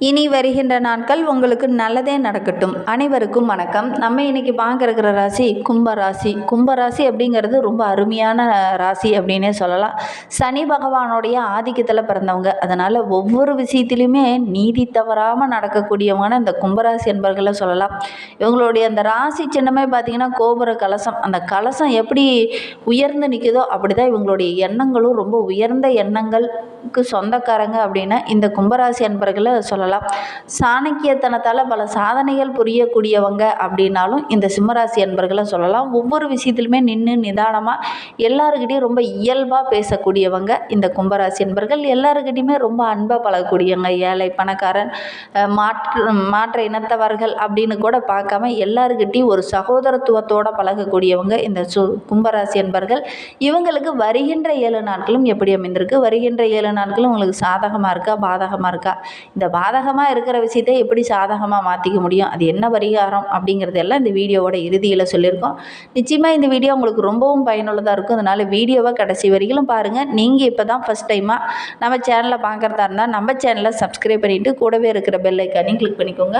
இனி வருகின்ற நாட்கள் உங்களுக்கு நல்லதே நடக்கட்டும். அனைவருக்கும் வணக்கம். நம்ம இன்னைக்கு பார்க்க ராசி கும்ப ராசி. கும்ப ராசி அப்படிங்கிறது ரொம்ப அருமையான ராசி அப்படின்னே சொல்லலாம். சனி பகவானுடைய ஆதிக்கத்தில் பிறந்தவங்க. அதனால் ஒவ்வொரு விஷயத்திலையுமே நீதி தவறாமல் நடக்கக்கூடியவங்கன்னு இந்த கும்பராசி என்பர்களை சொல்லலாம். இவங்களுடைய அந்த ராசி சின்னமே பார்த்தீங்கன்னா கோபுர கலசம். அந்த கலசம் எப்படி உயர்ந்து நிற்குதோ அப்படி தான் இவங்களுடைய எண்ணங்களும் ரொம்ப உயர்ந்த எண்ணங்கள் எண்ணங்களுக்கு சொந்தக்காரங்க அப்படின்னா இந்த கும்பராசி அன்பர்களை சொல்லலாம். சாணக்கியத்தனத்தால் பல சாதனைகள் புரியக்கூடியவங்க அப்படின்னாலும் இந்த சிம்மராசி அன்பர்களை சொல்லலாம். ஒவ்வொரு விஷயத்திலுமே நின்று நிதானமாக எல்லாருக்கிட்டையும் ரொம்ப இயல்பாக பேசக்கூடியவங்க இந்த கும்பராசி அன்பர்கள். எல்லாருக்கிட்டையுமே ரொம்ப அன்பாக பழகக்கூடியவங்க. ஏழை பணக்காரன் மாற்று மாற்ற இனத்தவர்கள் அப்படின்னு கூட பார்க்காம எல்லாருக்கிட்டையும் ஒரு சகோதரத்துவத்தோடு பழகக்கூடியவங்க இந்த சு கும்பராசி அன்பர்கள். இவங்களுக்கு வருகின்ற ஏழு நாட்களும் எப்படி அமைந்திருக்கு? வருகின்ற ஏழு நாட்களும் உங்களுக்கு சாதகமாக இருக்கா? பாதகமாக இருக்கா? இந்த பாதகமாக இருக்கிற விஷயத்தை எப்படி சாதகமாக மாற்றிக்க முடியும்? அது என்ன பரிகாரம் அப்படிங்கிறது எல்லாம் இந்த வீடியோவோட இறுதியில் சொல்லியிருக்கோம். நிச்சயமாக இந்த வீடியோ உங்களுக்கு ரொம்பவும் பயனுள்ளதாக இருக்கும். அதனால் வீடியோவை கடைசி வரைக்கும் பாருங்கள் நீங்கள் இப்போ தான் ஃபஸ்ட் டைமாக நம்ம சேனலை பார்க்குறதா இருந்தால் நம்ம சேனலை சப்ஸ்கிரைப் பண்ணிவிட்டு கூடவே இருக்கிற பெல் ஐக்கானையும் கிளிக் பண்ணிக்கோங்க.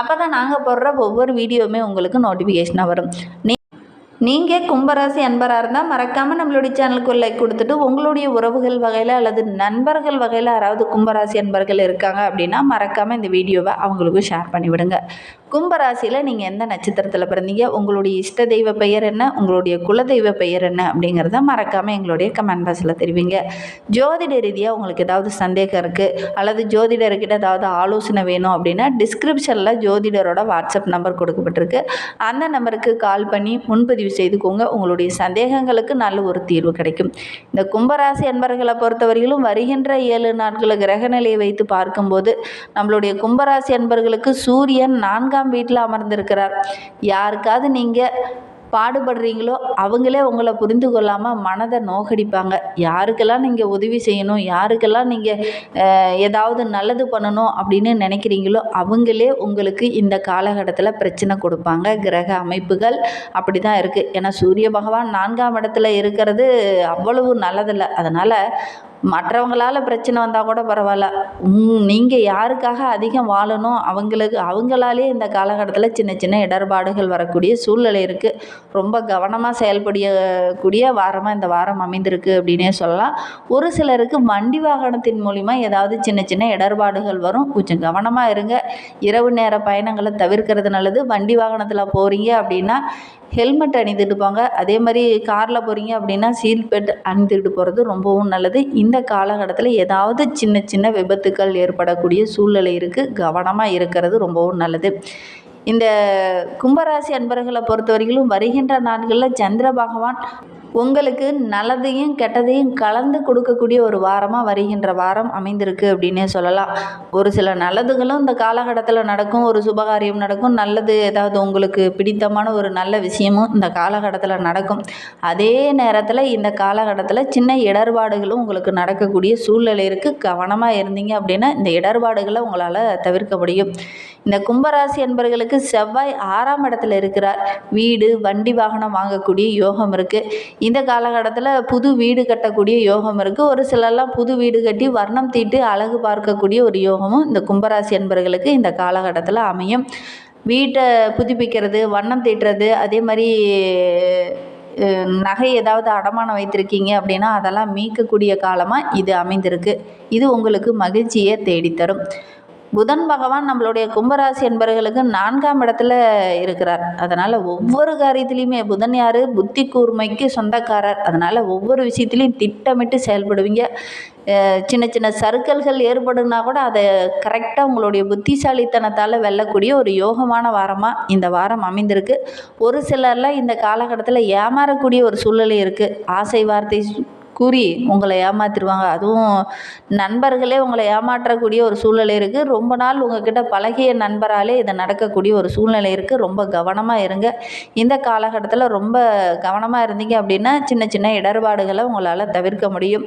அப்போ தான் நாங்கள் போடுற ஒவ்வொரு வீடியோவுமே உங்களுக்கு நோட்டிஃபிகேஷனாக வரும். நீ நீங்கள் கும்பராசி அன்பராக இருந்தால் மறக்காமல் நம்மளுடைய சேனலுக்கு லைக் கொடுத்துட்டு உங்களுடைய உறவுகள் வகையில் அல்லது நண்பர்கள் வகையில் யாராவது கும்பராசி அன்பர்கள் இருக்காங்க அப்படின்னா மறக்காமல் இந்த வீடியோவை அவங்களுக்கும் ஷேர் பண்ணிவிடுங்க. கும்பராசியில் நீங்கள் எந்த நட்சத்திரத்தில் பிறந்தீங்க? உங்களுடைய இஷ்ட தெய்வ பெயர் என்ன? உங்களுடைய குலதெய்வ பெயர் என்ன? அப்படிங்கிறத மறக்காமல் எங்களுடைய கமெண்ட் பாக்ஸில் தெரிவிங்க. ஜோதிட ரீதியாக உங்களுக்கு ஏதாவது சந்தேகம் இருக்குது அல்லது ஜோதிடர்கிட்ட ஏதாவது ஆலோசனை வேணும் அப்படின்னா டிஸ்கிரிப்ஷனில் ஜோதிடரோட வாட்ஸ்அப் நம்பர் கொடுக்கப்பட்டிருக்கு. அந்த நம்பருக்கு கால் பண்ணி முன்பதிவு செய்துக்கோங்க. உங்களுடைய சந்தேகங்களுக்கு நல்ல ஒரு தீர்வு கிடைக்கும். இந்த கும்பராசி அன்பர்களை பொறுத்தவரையிலும் வருகின்ற ஏழு நாட்கள் கிரகநிலையை வைத்து பார்க்கும்போது நம்மளுடைய கும்பராசி அன்பர்களுக்கு சூரியன் நான்காம் வீட்டில் அமர்ந்திருக்கிறார். யாருக்காவது நீங்கள் பாடுபடுறீங்களோ அவங்களே உங்களை புரிந்து கொள்ளாமல் மனதை நோகடிப்பாங்க. யாருக்கெல்லாம் நீங்கள் உதவி செய்யணும் யாருக்கெல்லாம் நீங்கள் ஏதாவது நல்லது பண்ணணும் அப்படின்னு நினைக்கிறீங்களோ அவங்களே உங்களுக்கு இந்த காலகட்டத்தில் பிரச்சனை கொடுப்பாங்க. கிரக அமைப்புகள் அப்படி தான் இருக்குது ஏன்னா சூரிய பகவான் நான்காம் இடத்துல இருக்கிறது அவ்வளவு நல்லதில்லை. அதனால் மற்றவங்களால் பிரச்சனை வந்தால் கூட பரவாயில்ல. நீங்கள் யாருக்காக அதிகம் வாழணும்? அவங்களுக்கு அவங்களாலே இந்த காலகட்டத்தில் சின்ன சின்ன இடர்பாடுகள் வரக்கூடிய சூழ்நிலை இருக்குது ரொம்ப கவனமாக செயல்படக்கூடிய வாரமாக இந்த வாரம் அமைந்திருக்கு அப்படின்னே சொல்லலாம். ஒரு சிலருக்கு வண்டி வாகனத்தின் மூலிமா ஏதாவது சின்ன சின்ன இடர்பாடுகள் வரும். கொஞ்சம் கவனமாக இருங்க. இரவு நேர பயணங்களை தவிர்க்கிறது நல்லது. வண்டி வாகனத்தில் போகிறீங்க அப்படின்னா ஹெல்மெட் அணிந்துட்டு போங்க. அதே மாதிரி காரில் போகிறீங்க அப்படின்னா சீட் பெல்ட் அணிந்துக்கிட்டு போகிறது ரொம்பவும் நல்லது. இந்த காலகட்டத்தில் ஏதாவது சின்ன சின்ன விபத்துக்கள் ஏற்படக்கூடிய சூழ்நிலை இருக்குது கவனமாக இருக்கிறது ரொம்பவும் நல்லது. இந்த கும்பராசி அன்பர்களை பொறுத்த வரையிலும் வருகின்ற நாட்களில் சந்திர பகவான் உங்களுக்கு நல்லதையும் கெட்டதையும் கலந்து கொடுக்கக்கூடிய ஒரு வாரமாக வருகின்ற வாரம் அமைந்திருக்கு அப்படின்னே சொல்லலாம். ஒரு சில நல்லதுகளும் இந்த காலகட்டத்தில் நடக்கும் ஒரு சுபகாரியம் நடக்கும் நல்லது ஏதாவது உங்களுக்கு பிடித்தமான ஒரு நல்ல விஷயமும் இந்த காலகட்டத்தில் நடக்கும். அதே நேரத்தில் இந்த காலகட்டத்தில் சின்ன இடர்பாடுகளும் உங்களுக்கு நடக்கக்கூடிய சூழ்நிலை இருக்குது கவனமாக இருந்தீங்க அப்படின்னா இந்த இடர்பாடுகளை உங்களால் தவிர்க்க முடியும். இந்த கும்பராசி என்பர்களுக்கு செவ்வாய் ஆறாம் இடத்துல இருக்கிறார். வீடு வண்டி வாகனம் வாங்கக்கூடிய யோகம் இருக்குது இந்த காலகட்டத்தில் புது வீடு கட்டக்கூடிய யோகம் இருக்குது ஒரு சிலர்லாம் புது வீடு கட்டி வர்ணம் தீட்டு அழகு பார்க்கக்கூடிய ஒரு யோகமும் இந்த கும்பராசி என்பர்களுக்கு இந்த காலகட்டத்தில் அமையும். வீட்டை புதுப்பிக்கிறது வண்ணம் தீட்டுறது அதே மாதிரி நகை ஏதாவது அடமானம் வைத்திருக்கீங்க அப்படின்னா அதெல்லாம் மீட்கக்கூடிய காலமாக இது அமைந்திருக்கு. இது உங்களுக்கு மகிழ்ச்சியை தேடித்தரும். புதன் பகவான் நம்மளுடைய கும்பராசி என்பவர்களுக்கு நான்காம் இடத்துல இருக்கிறார். அதனால் ஒவ்வொரு காரியத்திலையுமே புதன் யார்? புத்தி கூர்மைக்கு சொந்தக்காரர். அதனால் ஒவ்வொரு விஷயத்துலையும் திட்டமிட்டு செயல்படுவீங்க. சின்ன சின்ன சறுக்கல்கள் ஏற்படுனா கூட அதை கரெக்டாக உங்களுடைய புத்திசாலித்தனத்தால் வெல்லக்கூடிய ஒரு யோகமான வாரமாக இந்த வாரம் அமைந்திருக்கு. ஒரு சிலர்லாம் இந்த காலகட்டத்தில் ஏமாறக்கூடிய ஒரு சூழ்நிலை இருக்குது ஆசை வார்த்தை கூறி உங்களை ஏமாத்திடுவாங்க அதுவும் நண்பர்களே உங்களை ஏமாற்றக்கூடிய ஒரு சூழ்நிலை இருக்குது ரொம்ப நாள் உங்ககிட்ட பழகிய நண்பராலே இது நடக்கக்கூடிய ஒரு சூழ்நிலை இருக்குது ரொம்ப கவனமாக இருங்க. இந்த காலகட்டத்தில் ரொம்ப கவனமாக இருந்தீங்க அப்படின்னா சின்ன சின்ன இடர்பாடுகளை உங்களால் தவிர்க்க முடியும்.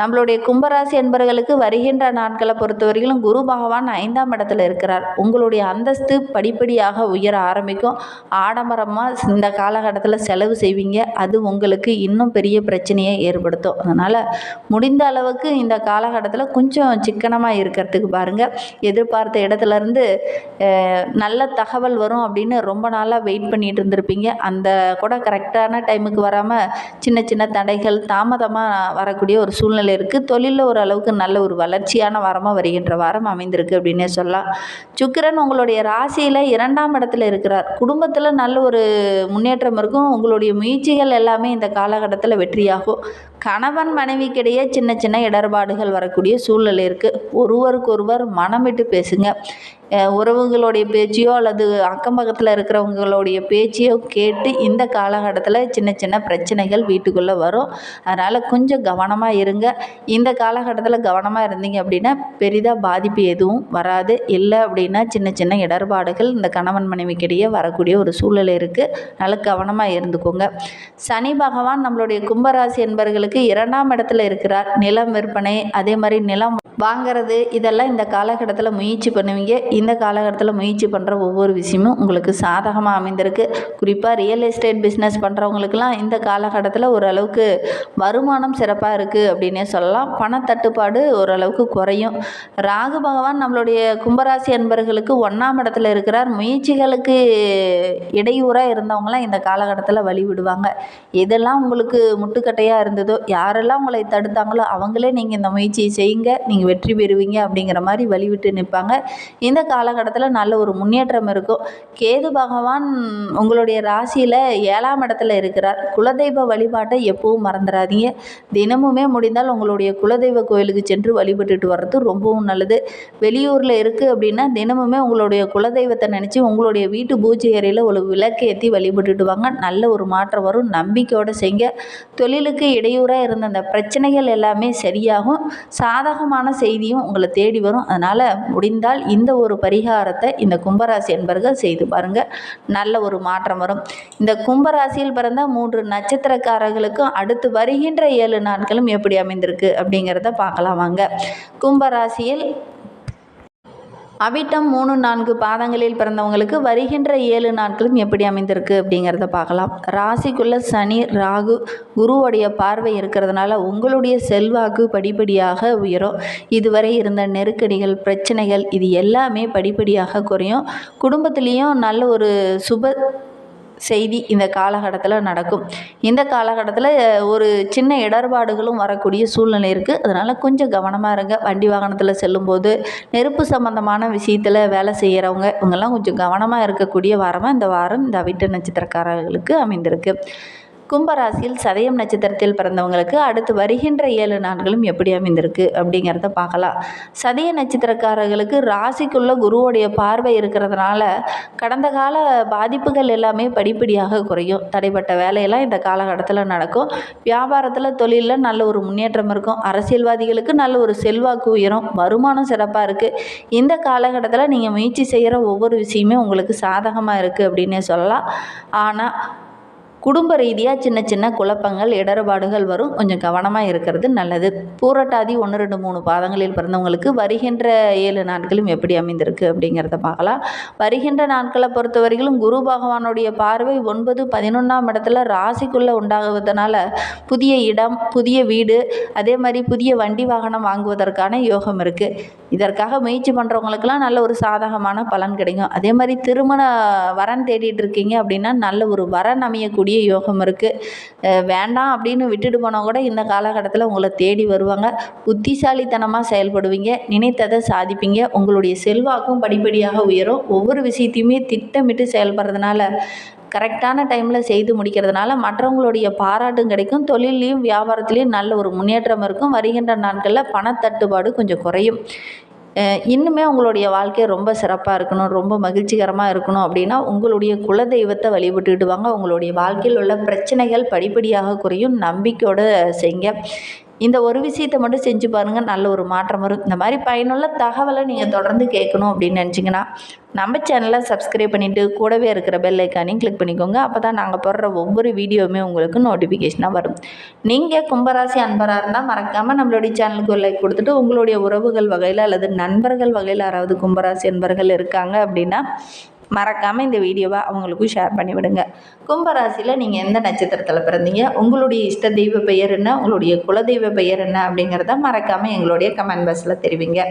நம்மளுடைய கும்பராசி என்பவர்களுக்கு வருகின்ற நாட்களை பொறுத்தவரையிலும் குரு பகவான் ஐந்தாம் இடத்துல இருக்கிறார். உங்களுடைய அந்தஸ்து படிப்படியாக உயர ஆரம்பிக்கும். ஆடம்பரமாக இந்த காலகட்டத்தில் செலவு செய்வீங்க. அது உங்களுக்கு இன்னும் பெரிய பிரச்சனையை ஏற்படுத்தும். அதனால் முடிந்த அளவுக்கு இந்த காலகட்டத்தில் கொஞ்சம் சிக்கனமாக இருக்கிறதுக்கு பாருங்கள் எதிர்பார்த்த இடத்துலேருந்து நல்ல தகவல் வரும் அப்படின்னு ரொம்ப நாளாக வெயிட் பண்ணிட்டு இருந்திருப்பீங்க. அந்த கூட கரெக்டான டைமுக்கு வராமல் சின்ன சின்ன தடைகள் தாமதமாக வரக்கூடிய ஒரு சூழ்நிலை இருக்குது தொழிலில் ஓரளவுக்கு நல்ல ஒரு வளர்ச்சியான வாரமாக வருகின்ற வாரம் அமைந்திருக்கு அப்படின்னே சொல்லலாம். சுக்கிரன் உங்களுடைய ராசியில் இரண்டாம் இடத்துல இருக்கிறார். குடும்பத்தில் நல்ல ஒரு முன்னேற்றம் இருக்கும். உங்களுடைய முயற்சிகள் எல்லாமே இந்த காலகட்டத்தில் வெற்றியாகும். கணவன் மனைவிக்கிடையே சின்ன சின்ன இடர்பாடுகள் வரக்கூடிய சூழ்நிலை இருக்குது ஒருவருக்கொருவர் மனம் விட்டு பேசுங்க. உறவுகளுடைய பேச்சையோ அல்லது அக்கம் பக்கத்தில் இருக்கிறவங்களுடைய பேச்சையோ கேட்டு இந்த காலகட்டத்தில் சின்ன சின்ன பிரச்சனைகள் வீட்டுக்குள்ளே வரும். அதனால் கொஞ்சம் கவனமாக இருங்க. இந்த காலகட்டத்தில் கவனமாக இருந்தீங்க அப்படின்னா பெரிதாக பாதிப்பு எதுவும் வராது. இல்லை அப்படின்னா சின்ன சின்ன இடர்பாடுகள் இந்த கணவன் மனைவிக்கிடையே வரக்கூடிய ஒரு சூழ்நிலை இருக்குது அதனால் கவனமாக இருந்துக்கோங்க. சனி பகவான் நம்மளுடைய கும்பராசி உங்களுக்கு இரண்டாம் இடத்துல இருக்கிறார். நிலம் விற்பனை அதே மாதிரி நிலம் வாங்கிறது இதெல்லாம் இந்த காலகட்டத்தில் முயற்சி பண்ணுவீங்க. இந்த காலகட்டத்தில் முயற்சி பண்ணுற ஒவ்வொரு விஷயமும் உங்களுக்கு சாதகமாக அமைந்திருக்கு. குறிப்பாக ரியல் எஸ்டேட் பிஸ்னஸ் பண்ணுறவங்களுக்கெல்லாம் இந்த காலகட்டத்தில் ஓரளவுக்கு வருமானம் சிறப்பாக இருக்குது அப்படின்னே சொல்லலாம். பணத்தட்டுப்பாடு ஓரளவுக்கு குறையும். ராகு பகவான் நம்மளுடைய கும்பராசி அன்பர்களுக்கு ஒன்றாம் இடத்துல இருக்கிறார். முயற்சிகளுக்கு இடையூறாக இருந்தவங்களாம் இந்த காலகட்டத்தில் வழி விடுவாங்க. எதெல்லாம் உங்களுக்கு முட்டுக்கட்டையாக இருந்ததோ யாரெல்லாம் உங்களை தடுத்தாங்களோ அவங்களே நீங்கள் இந்த முயற்சியை செய்யுங்க. நீங்கள் வெற்றி பெறுவீங்க அப்படிங்கிற மாதிரி வழிவிட்டு நிற்பாங்க. இந்த காலகட்டத்தில் நல்ல ஒரு முன்னேற்றம் இருக்கும். கேது பகவான் உங்களுடைய ராசியில் ஏழாம் இடத்துல இருக்கிறார். குலதெய்வ வழிபாட்டை எப்பவும் மறந்துடாதீங்க. தினமுமே முடிந்தால் உங்களுடைய குலதெய்வ கோயிலுக்கு சென்று வழிபட்டுட்டு வர்றது ரொம்பவும் நல்லது. வெளியூரில் இருக்குது அப்படின்னா தினமுமே உங்களுடைய குலதெய்வத்தை நினச்சி உங்களுடைய வீட்டு பூஜை அறையில் ஒரு விளக்கு ஏற்றி வழிபட்டுட்டு வாங்க. நல்ல ஒரு மாற்றம் வரும். நம்பிக்கையோடு செய்ங்க. தொழிலுக்கு இடையூறாக இருந்த அந்த பிரச்சனைகள் எல்லாமே சரியாகும். சாதகமான செய்தியும் உங்களை தேடி வரும். அதனால் முடிந்தால் இந்த ஒரு பரிகாரத்தை இந்த கும்பராசி என்பர்கள் செய்து பாருங்கள் நல்ல ஒரு மாற்றம் வரும். இந்த கும்பராசியில் பிறந்த மூன்று நட்சத்திரக்காரர்களுக்கும் அடுத்து வருகின்ற ஏழு நாட்களும் எப்படி அமைந்திருக்கு அப்படிங்கிறத பார்க்கலாம் வாங்க. கும்பராசியில் அவிட்டம் மூணு நான்கு பாதங்களில் பிறந்தவங்களுக்கு வருகின்ற ஏழு நாட்களும் எப்படி அமைந்திருக்கு அப்படிங்கிறத பார்க்கலாம். ராசிக்குள்ள சனி ராகு குருவுடைய பார்வை இருக்கிறதுனால உங்களுடைய செல்வாக்கு படிப்படியாக உயரும். இதுவரை இருந்த நெருக்கடிகள் பிரச்சனைகள் இது எல்லாமே படிப்படியாக குறையும். குடும்பத்துலேயும் நல்ல ஒரு சுப செய்தி இந்த காலகட்டத்தில் நடக்கும். இந்த காலகட்டத்தில் ஒரு சின்ன இடர்பாடுகளும் வரக்கூடிய சூழ்நிலை இருக்குது அதனால் கொஞ்சம் கவனமாக இருங்க. வண்டி வாகனத்தில் செல்லும்போது நெருப்பு சம்பந்தமான விஷயத்தில் வேலை செய்கிறவங்க இவங்கெல்லாம் கொஞ்சம் கவனமாக இருக்கக்கூடிய வாரமாக இந்த வாரம் இந்த அவிட்ட நட்சத்திரக்காரர்களுக்கு அமைந்திருக்கு. கும்பராசியில் சதயம் நட்சத்திரத்தில் பிறந்தவங்களுக்கு அடுத்து வருகின்ற ஏழு நாட்களும் எப்படி அமைந்திருக்கு அப்படிங்கிறத பார்க்கலாம். சதய நட்சத்திரக்காரர்களுக்கு ராசிக்குள்ள குருவுடைய பார்வை இருக்கிறதுனால கடந்த கால பாதிப்புகள் எல்லாமே படிப்படியாக குறையும். தடைப்பட்ட வேலையெல்லாம் இந்த காலகட்டத்தில் நடக்கும். வியாபாரத்தில் தொழிலில் நல்ல ஒரு முன்னேற்றம் இருக்கும். அரசியல்வாதிகளுக்கு நல்ல ஒரு செல்வாக்கு உயரும். வருமானம் சிறப்பாக இருக்குது இந்த காலகட்டத்தில் நீங்கள் முயற்சி செய்கிற ஒவ்வொரு விஷயமே உங்களுக்கு சாதகமாக இருக்குது அப்படின்னே சொல்லலாம். ஆனால் குடும்ப ரீதியாக சின்ன சின்ன குழப்பங்கள் இடர்பாடுகள் வரும். கொஞ்சம் கவனமாக இருக்கிறது நல்லது. பூரட்டாதி ஒன்று ரெண்டு மூணு பாதங்களில் பிறந்தவங்களுக்கு வருகின்ற ஏழு நாட்களும் எப்படி அமைந்திருக்கு அப்படிங்கிறத பார்க்கலாம். வருகின்ற நாட்களை பொறுத்தவரையிலும் குரு பகவானுடைய பார்வை ஒன்பது பதினொன்றாம் இடத்துல ராசிக்குள்ளே உண்டாகுவதனால புதிய இடம் புதிய வீடு அதே மாதிரி புதிய வண்டி வாகனம் வாங்குவதற்கான யோகம் இருக்குது இதற்காக முயற்சி பண்ணுறவங்களுக்கெல்லாம் நல்ல ஒரு சாதகமான பலன் கிடைக்கும். அதே மாதிரி திருமண வரன் தேடிட்டு இருக்கீங்க அப்படின்னா நல்ல ஒரு வரன் அமையக்கூடிய யோகம் இருக்குது வேண்டாம் அப்படின்னு விட்டுட்டு போனால் கூட இந்த காலகட்டத்தில் உங்களை தேடி வருவாங்க. புத்திசாலித்தனமாக செயல்படுவீங்க. நினைத்ததை சாதிப்பீங்க. உங்களுடைய செல்வாக்கும் படிப்படியாக உயரும். ஒவ்வொரு விஷயத்தையுமே திட்டமிட்டு செயல்படுறதுனால கரெக்டான டைமில் செய்து முடிக்கிறதுனால மற்றவங்களுடைய பாராட்டும் கிடைக்கும். தொழிலையும் வியாபாரத்துலேயும் நல்ல ஒரு முன்னேற்றம் இருக்கும். வருகின்ற நாட்களில் பணத்தட்டுப்பாடு கொஞ்சம் குறையும். இன்னுமே உங்களுடைய வாழ்க்கை ரொம்ப சிறப்பாக இருக்கணும் ரொம்ப மகிழ்ச்சிகரமாக இருக்கணும் அப்படின்னா உங்களுடைய குலதெய்வத்தை வழிபட்டுக்கிட்டு வாங்க. உங்களுடைய வாழ்க்கையில் உள்ள பிரச்சனைகள் படிப்படியாக குறையும். நம்பிக்கையோடு செய்ங்க. இந்த ஒரு விஷயத்தை மட்டும் செஞ்சு பாருங்கள் நல்ல ஒரு மாற்றம் வரும். இந்த மாதிரி பயனுள்ள தகவலை நீங்கள் தொடர்ந்து கேட்கணும் அப்படின்னு நினச்சிங்கன்னா நம்ம சேனலை சப்ஸ்கிரைப் பண்ணிவிட்டு கூடவே இருக்கிற பெல் ஐக்கானையும் கிளிக் பண்ணிக்கோங்க. அப்போ தான் நாங்கள் போடுற ஒவ்வொரு வீடியோவுமே உங்களுக்கு நோட்டிஃபிகேஷனாக வரும். நீங்கள் கும்பராசி அன்பராக இருந்தால் மறக்காமல் நம்மளுடைய சேனலுக்கு ஒரு லைக் கொடுத்துட்டு உங்களுடைய உறவுகள் வகையில் அல்லது நண்பர்கள் வகையில் யாராவது கும்பராசி அன்பர்கள் இருக்காங்க அப்படின்னா மறக்காமல் இந்த வீடியோவை அவங்களுக்கும் ஷேர் பண்ணிவிடுங்க. கும்பராசியில் நீங்கள் எந்த நட்சத்திரத்தில் பிறந்தீங்க? உங்களுடைய இஷ்ட தெய்வ பெயர் என்ன? உங்களுடைய குலதெய்வ பெயர் என்ன? அப்படிங்கிறத மறக்காமல் எங்களுடைய கமெண்ட் பாக்ஸில் தெரிவிங்க.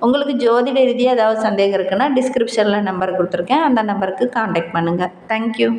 உங்களுக்கு ஜோதிட ரீதியாக ஏதாவது சந்தேகம் இருக்குன்னா டிஸ்கிரிப்ஷனில் நம்பர் கொடுத்துருக்கேன். அந்த நம்பருக்கு காண்டாக்ட் பண்ணுங்கள் தேங்க்யூ